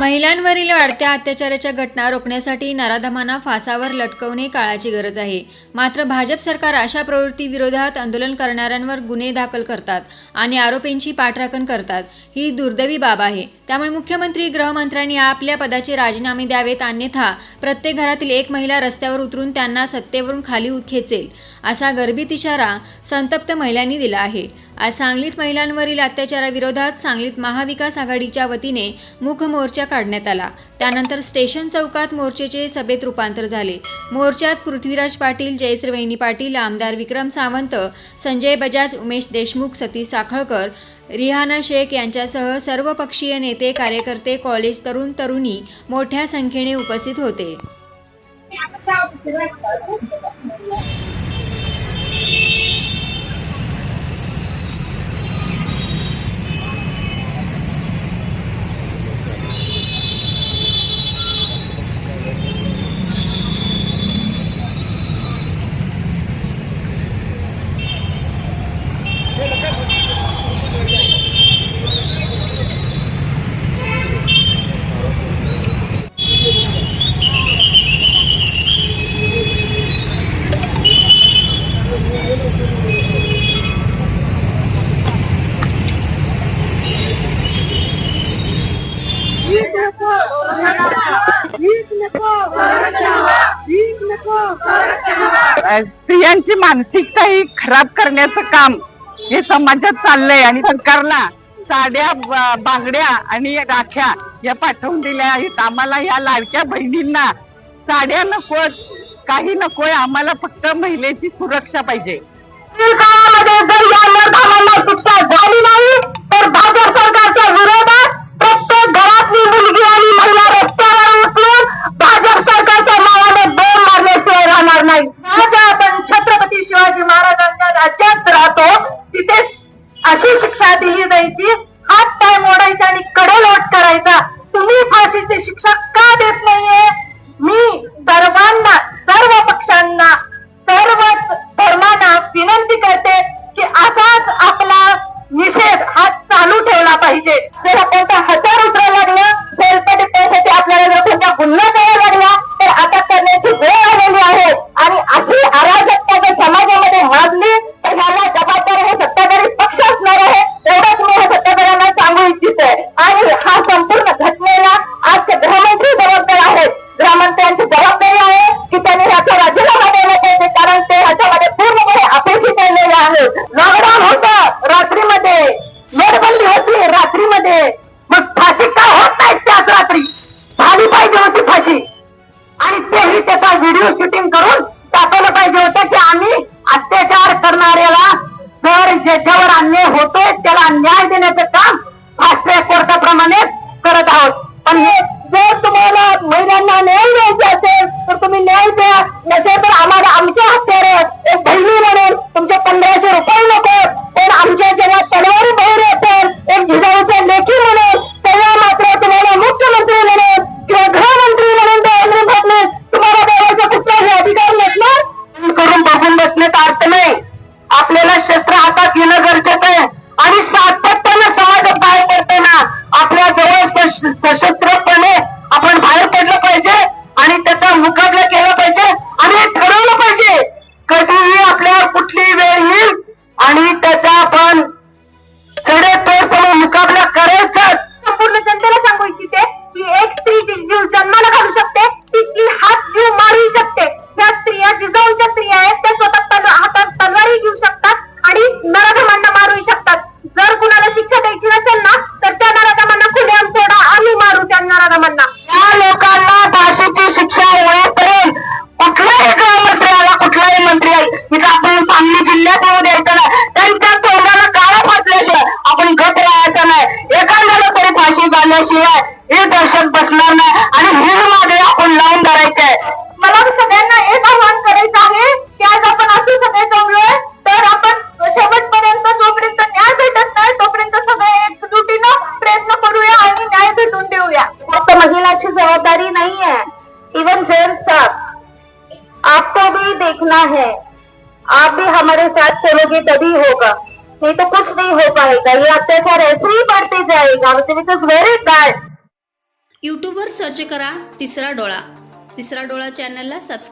महिलांवरील वाढत्या अत्याचाराच्या घटना रोखण्यासाठी नराधमांना फासावर लटकवणे काळाची गरज आहे. मात्र भाजप सरकार अशा प्रवृत्तीविरोधात आंदोलन करणाऱ्यांवर गुन्हे दाखल करतात आणि आरोपींची पाठराखण करतात. ही दुर्दैवी बाब आहे. त्यामुळे मुख्यमंत्री गृहमंत्र्यांनी आपल्या पदाचे राजीनामे द्यावेत अन्यथा प्रत्येक घरातील एक महिला रस्त्यावर उतरून त्यांना सत्तेवरून खाली खेचेल असा गर्भित इशारा संतप्त महिलांनी दिला आहे. आज सांगलीत महिलांवरील अत्याचाराविरोधात सांगलीत महाविकास आघाडीच्या वतीने मुख मोर्चा काढण्यात आला. त्यानंतर स्टेशन चौकात मोर्चेचे सभेत रूपांतर झाले. मोर्चात पृथ्वीराज पाटील जयश्री वहिनी पाटील आमदार विक्रम सावंत संजय बजाज उमेश देशमुख सतीश साखळकर रिहाना शेख यांच्यासह सर्व पक्षीय नेते कार्यकर्ते कॉलेज तरुण तरुणी मोठ्या संख्येने उपस्थित होते भीक नको भीक नको भीक नको स्त्रियांची मानसिकता ही खराब करण्याचं काम हे समाजात चाललंय आणि सरकारला साड्या बांगड्या आणि राख्या या पाठवून दिल्या आहेत. आम्हाला या लाडक्या बहिणींना साड्या नको काही नकोय आम्हाला फक्त महिलेची सुरक्षा पाहिजे. काळामध्ये राज्यात राहतो तिथे अशी शिक्षा दिली जायची हात पाय मोडायचा आणि कडेलोट करायचा. तुम्ही फाशीची शिक्षा का देत नाहीये? मी सर्वांना सर्व पक्षांना सर्व धर्मांना विनंती करते की असाच आपला निषेध हा चालू ठेवला पाहिजे. जर आपण त्या रात्रीमध्ये मग फाशी का होत नाही त्याच रात्री? झाली पाहिजे होती फाशी. आणि तेही त्याचा व्हिडिओ शूटिंग करून दाखवलं पाहिजे होतं की आम्ही अत्याचार करणाऱ्याला जर ज्याच्यावर अन्याय होतोय त्याला अन्याय থাকলে তার झाल्याशिवाय हे दर्शक बसणार नाही. आणि हे मागे आपण लावून धरायचंय मला सगळ्यांना एक आव्हान करायचं आहे की आज आपण असे सगळे जमलोय तर आपण शेवटपर्यंत जोपर्यंत न्याय भेटत नाही तोपर्यंत सगळे एकजुटीनं प्रयत्न करूया आणि न्याय भेटून देऊया. फक्त महिलाची जबाबदारी नाही आहे इवन जेंट्स आपको भी देखना है. आप भी हमारे साथ चलोगे तभी होगा. नहीं तो कुछ नहीं हो पाएगा ये अत्याचार ऐसे ही बढ़ते जाएगा विच इज वेरी बैड यूट्यूबवर सर्च करा तिसरा डोळा. तिसरा डोळा चॅनलला सबस्क्राईब